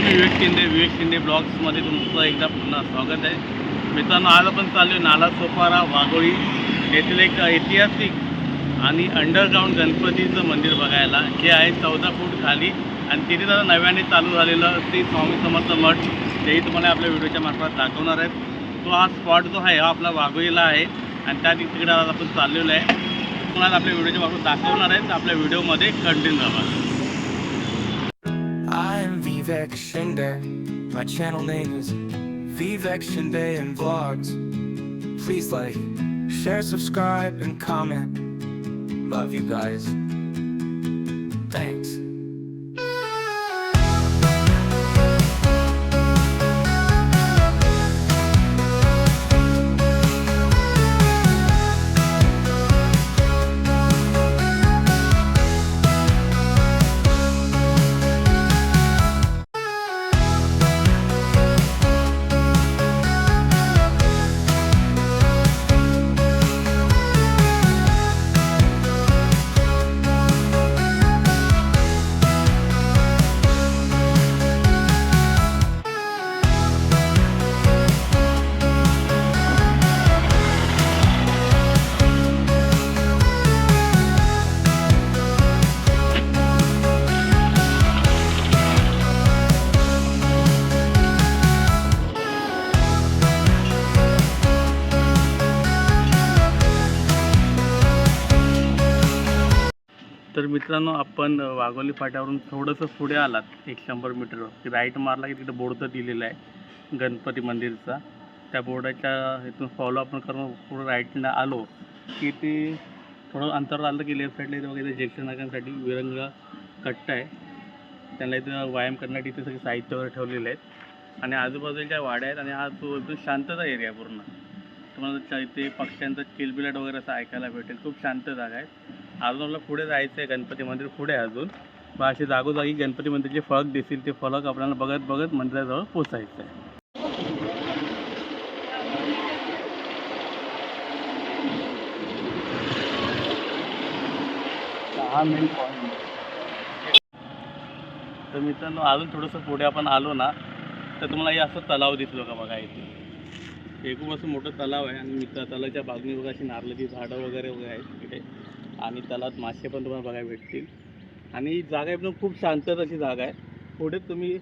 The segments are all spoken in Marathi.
ब्लॉग्समध्ये तुमचं एकदा पुन्हा स्वागत आहे. मित्रांनो आज आपण चाललो आहे नाला सोपारा वाघोळी येथील एक ऐतिहासिक आणि अंडरग्राऊंड गणपतीचं मंदिर बघायला. जे आहे चौदा फूट खाली आणि तिथे तर नव्याने चालू झालेलं श्री स्वामी समर्थ मठ. तेही तुम्हाला आपल्या व्हिडिओच्या मार्फत दाखवणार आहेत. तो हा स्पॉट जो आहे हा आपला वाघोळीला आहे आणि त्या तिकडे आज आपण चाललेलो आहे. तुम्हाला आपल्या व्हिडिओच्या मार्फत दाखवणार आहे. आपल्या व्हिडिओमध्ये कंटिन्यू राहा. Vivek Shinde. My channel name is Vivek Shinde and Vlogs. Please like, share, subscribe, and comment. Love you guys. मित्रांनो आपण वाघोली फाट्यावरून थोडंसं पुढे आलात एक शंभर मीटरवर की राईट मारला की तिकडे बोर्ड दिलेला आहे गणपती मंदिरचा. त्या बोर्डाच्या इथून फॉलो आपण करून पुढं राईटला आलो की ते थोडं अंतर आलं की लेफ्ट साईडला इथं वगैरे ज्येष्ठ नागरिकांसाठी विरंगा कट्टा आहे. त्यांना इथं व्यायाम करण्यासाठी इथे सगळे साहित्य वगैरे ठेवलेले आहेत. आणि आजूबाजूच्या वाड्या आहेत आणि हा तो एकदम शांतता एरिया पूर्ण. तुम्हाला इथे पक्ष्यांचं किलबिलाट वगैरे असं ऐकायला भेटेल. खूप शांत जागा आहे. अजून आपल्याला पुढे जायचं आहे गणपती मंदिर पुढे अजून. मग असे जागोजागी गणपती मंदिरचे फळक दिसतील ते फळक आपल्याला बघत बघत मंदिराजवळ पोचायचं आहे हा मेन पॉईंट तर मित्रांनो अजून थोडंसं पुढे आपण आलो ना तर तुम्हाला हे असं तलाव दिसलो का बघा इथे. हे खूप असं मोठं तलाव आहे आणि मित्र तलावाच्या बाजूने बघा अशी नारळाची झाडं वगैरे वगैरे आहेत तिथे आणि तलावात मासे पण तुम्हाला बघायला भेटतील. आणि ही जागा एकदम खूप शांत अशी जागा आहे. पुढे तुम्ही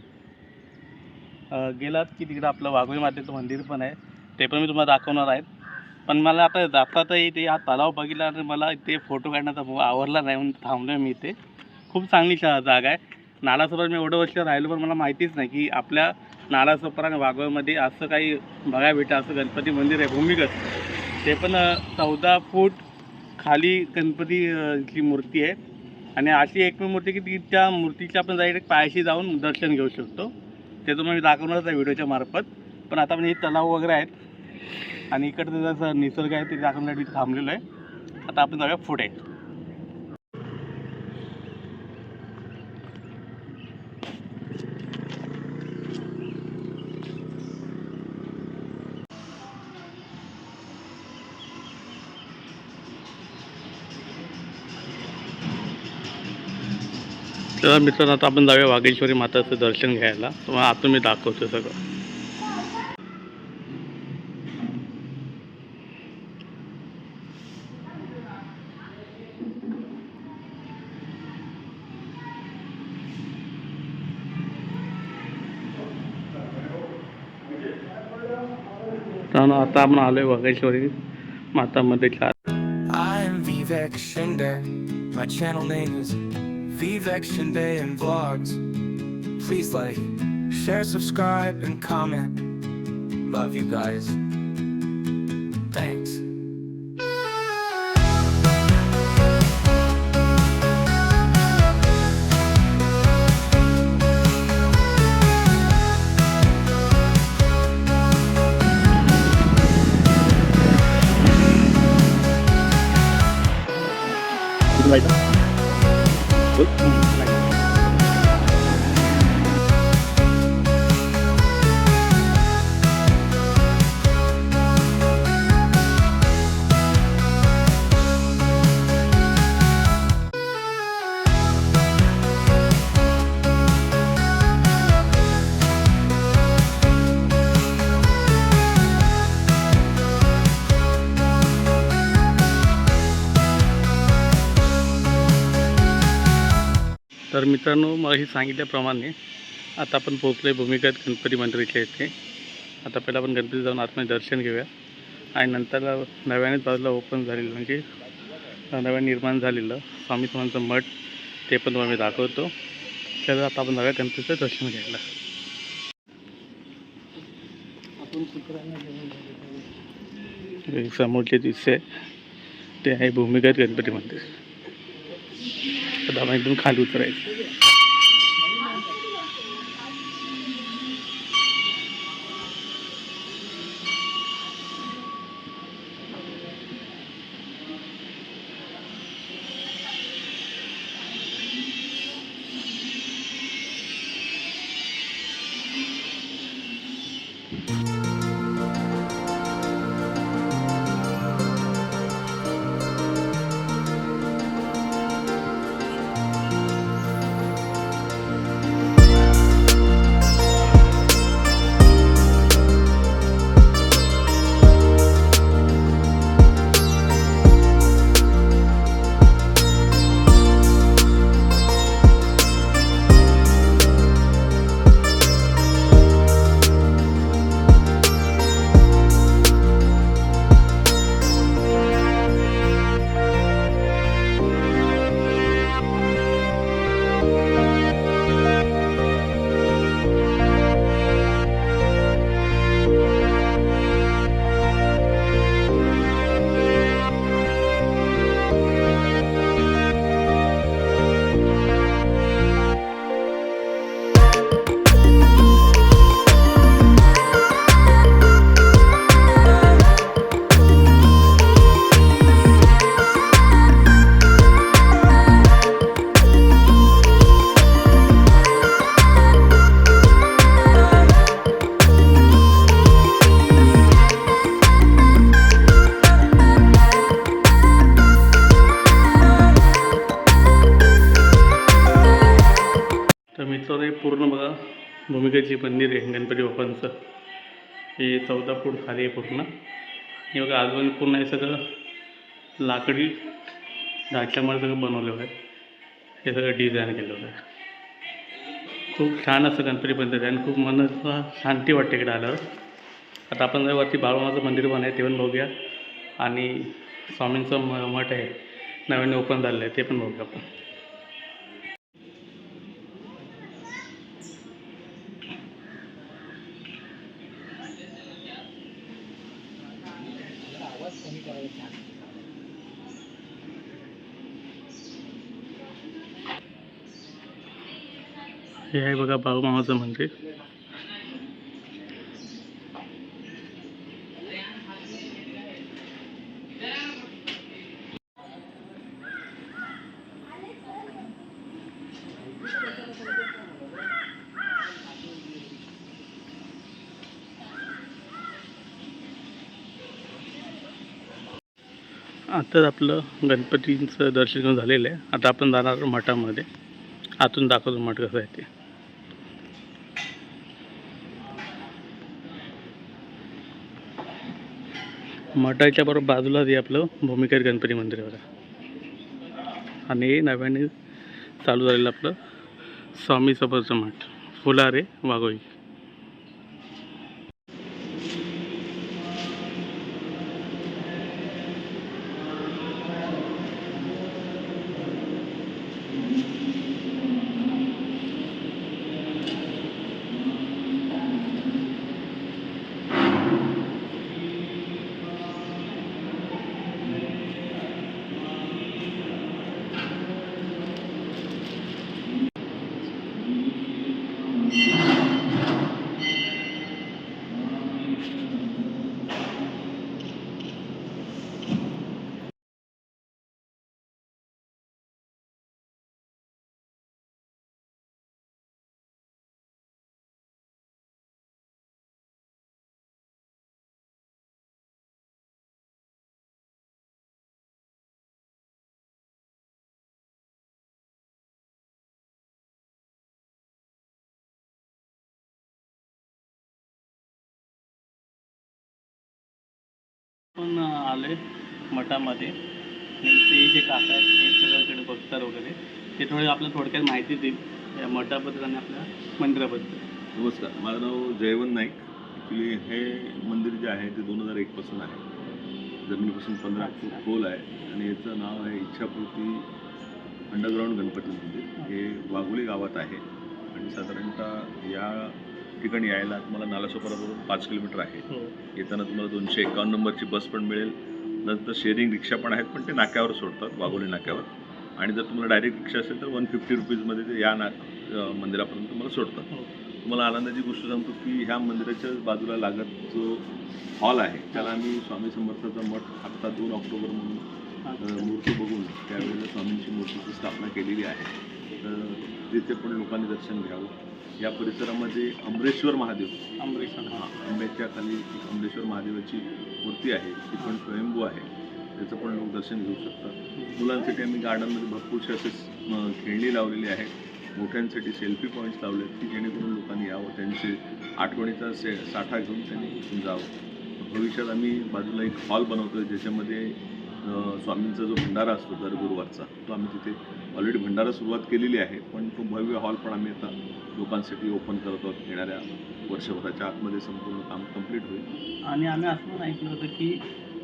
गेलात की तिकडं आपलं वाघोळी मातेचं मंदिर पण आहे. ते पण मी तुम्हाला दाखवणार आहेत पण मला आता जाता इथे हा तलाव बघितला आणि मला इथे फोटो काढण्याचा आवडला नाही म्हणून थांबलो मी इथे. खूप चांगली शा जागा आहे. नालासोपारा मी एवढं वर्ष राहिलो पण मला माहितीच नाही की आपल्या नालासोपारा आणि वाघोळमध्ये असं काही बघायला भेटतं असं गणपती मंदिर आहे भूमिगत. ते पण चौदा फूट खाली गणपती ची मूर्ती आहे. आणि अशी एकमेव मूर्ती की ती त्या मूर्तीच्या आपण डायरेक्ट पायाशी जाऊन दर्शन घेऊ शकतो. ते तुम्हाला म्हणजे मी दाखवणारच आहे व्हिडिओच्या मार्फत. पण आता म्हणजे तलाव वगैरे आहेत. आणि इकडचं जसं निसर्ग आहे ते दाखवण्यासाठी थांबलेलं आहे. आता आपण जाऊया पुढे. तर मित्रांनो आता आपण जाऊया वाघेश्वरी माताचं दर्शन घ्यायला. तुम्हाला आतून मी दाखवतो सगळं. आता आपण आलोय वाघेश्वरी माता मंदिरच्या Vevection day and vlogs. Please like, share, subscribe, and comment. Love you guys. Thanks. तर मित्रांनो मग सांगितल्याप्रमाणे आता आपण पोहोचलो आहे भूमिगत गणपती मंदिराच्या इथे. आता पहिला आपण गणपती जाऊन आतमध्ये दर्शन घेऊया. आणि नंतर नव्यानेच बाजूला ओपन झालेलं म्हणजे नव्याने निर्माण झालेलं स्वामी समर्थांचं मठ ते पण तुम्हाला मी दाखवतो. तर आता आपण नव्या गणपतीचं दर्शन घ्यायला. समोरचे समोरचे दिसते ते आहे भूमिगत गणपती मंदिर. आता आपण एकदम खाली उतरायचं. याच्यावर हे पूर्ण बघा भूमिकेची मंदिर आहे गणपती बाप्पांचं. हे चौदा फूट खाली आहे पूर्ण. हे बघा आजूबाजूला पूर्ण हे सगळं लाकडी धाटल्यामुळे सगळं बनवलेलं आहे. हे सगळं डिझाईन केलेलं आहे. खूप छान असं गणपती मंदिर आहे आणि खूप मनाला शांती वाटते इकडे आल्यावर. आता आपण जर वरती बाळूमाचं मंदिर पण आहे ते पण बघूया. आणि स्वामींचं म मठ आहे नवीन ओपन झालेलं आहे ते पण बघूया आपण. हे आहे बघा बाळूमामाचं मंदिर. आताच आपलं गणपतींचं दर्शन झालेलं आहे. आता आपण जाणार मठामध्ये. आतून दाखवतो मठ कसं आहे ते. मठाच्या बरोबर बाजूलाच हे आपलं भूमिकेत गणपती मंदिर बघा. आणि नव्याने चालू झालेलं आपलं स्वामी समर्थ मठ. फुलारे वाघोई पण आले मठामध्ये. ते जे काका आहेत हे सगळ्याकडे बघतात वगैरे. ते थोडी आपल्याला थोडक्यात माहिती देईल या मठाबद्दल आणि आपल्या मंदिराबद्दल. नमस्कार. माझं नाव जयवंत नाईक. ॲक्च्युली हे मंदिर जे आहे ते दोन हजार एकपासून आहे. जमिनीपासून पंधरा फूट खोल आहे. आणि याचं नाव आहे इच्छापूर्ती अंडरग्राऊंड गणपती मंदिर. हे वाघोली गावात आहे. आणि साधारणतः या ठिकाणी यायला तुम्हाला नालासोपारावरून पाच किलोमीटर आहे. हो. येताना तुम्हाला दोनशे एकावन्न नंबरची बस पण मिळेल. नंतर शेअरिंग रिक्षा पण आहेत पण ते नाक्यावर सोडतात वाघोली नाक्यावर. आणि जर तुम्हाला डायरेक्ट रिक्षा असेल तर वन फिफ्टी रुपीजमध्ये ते या ना मंदिरापर्यंत तुम्हाला सोडतात. हो. तुम्हाला आनंदाची गोष्ट सांगतो की ह्या मंदिराच्या बाजूला लागत जो हॉल आहे. त्याला आम्ही स्वामी समर्थाचा मठ आत्ता दोन ऑक्टोबर म्हणून मूर्ती बघून त्यावेळेला स्वामींची मूर्तीची स्थापना केलेली आहे. तर तिथे पण लोकांनी दर्शन घ्यावं. या परिसरामध्ये अमरेश्वर महादेव. अमरीश हा, आंब्याच्या खाली एक अमरेश्वर महादेवाची मूर्ती आहे. ती पण स्वयंभू आहे. त्याचं पण लोक दर्शन घेऊ शकतात. मुलांसाठी आम्ही गार्डनमध्ये भरपूरसे असे अ, खेळणी लावलेली आहेत. मोठ्यांसाठी सेल्फी पॉईंट्स लावले आहेत की जेणेकरून लोकांनी यावं त्यांचे आठवणीचा से साठा घेऊन त्यांनी इथून जावं. भविष्यात आम्ही बाजूला एक हॉल बनवतो त्याच्यामध्ये अ, स्वामींचा जो भंडारा असतो दर गुरुवारचा तो आम्ही तिथे ऑलरेडी भंडारा सुरुवात केलेली आहे पण तो भव्य हॉल पण आम्ही आता लोकांसाठी ओपन करत आहोत. येणाऱ्या वर्षभराच्या आतमध्ये संपूर्ण काम कंप्लीट होईल. आणि आम्ही असं पण ऐकलं होतं की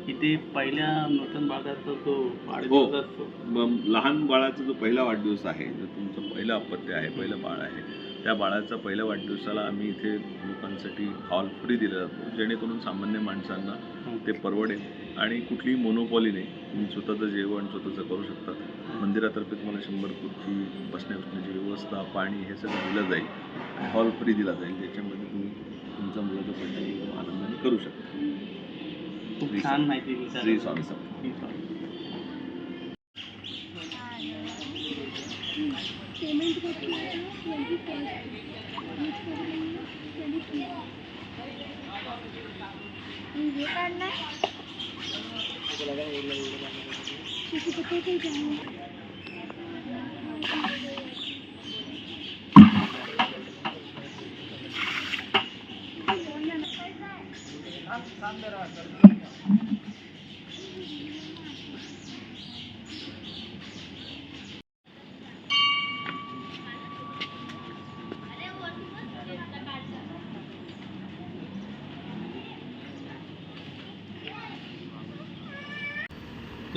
इथे पहिल्या नूतन भागाचा जो हो. वाढदिवस असतो. मग लहान बाळाचा जो पहिला वाढदिवस आहे जो तुमचं पहिलं अपत्य आहे पहिलं बाळ आहे त्या बाळाचा पहिल्या वाढदिवसाला आम्ही इथे लोकांसाठी हॉल फ्री दिला जातो जेणेकरून सामान्य माणसांना ते परवडेल. आणि कुठलीही मोनोपॉली नाही. तुम्ही स्वतःचं जेवण स्वतःचं करू शकता. मंदिरातर्फे तुम्हाला शंभर खुर्ची बसण्या बसण्याची व्यवस्था पाणी हे सगळं दिलं जाईल. आणि हॉल फ्री दिला जाईल. ज्याच्यामध्ये तुम्ही तुमचा मुलाचा बर्थडे एकदम आनंदाने करू शकता. खूप छान माहिती दिली. श्री स्वामी समर्थ. श्री स्वामी. पेमेंट किती आहे ट्वेंटी फर्स्ट ट्वेंटी थ्री हे काढणार किती किती काही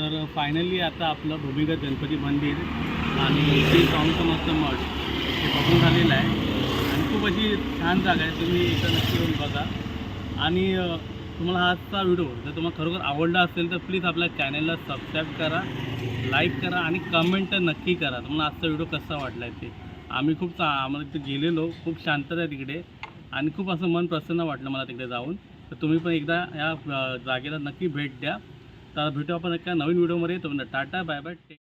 तर फायनली आता आपलं भूमिगत गणपती मंदिर आणि ते स्वामी मस्त मठ हे बघून झालेलं आहे. आणि खूप अशी छान जागा आहे. तुम्ही इथं नक्की येऊन बघा. आणि तुम्हाला आजचा व्हिडिओ जर तुम्हाला खरोखर आवडला असेल तर प्लीज आपल्या चॅनलला सबस्क्राईब करा लाईक करा आणि कमेंट नक्की करा. तुम्हाला आजचा व्हिडिओ कसा वाटला आहे ते. आम्ही खूप चा आम्हाला तिथे गेलेलो. खूप शांतता आहे तिकडे. आणि खूप असं मन प्रसन्न वाटलं मला तिकडे जाऊन. तर तुम्ही पण एकदा या जागेला नक्की भेट द्या. तर भेटू आपण एका नवीन व्हिडिओमध्ये तुम्हाला टाटा बाय बाय टेक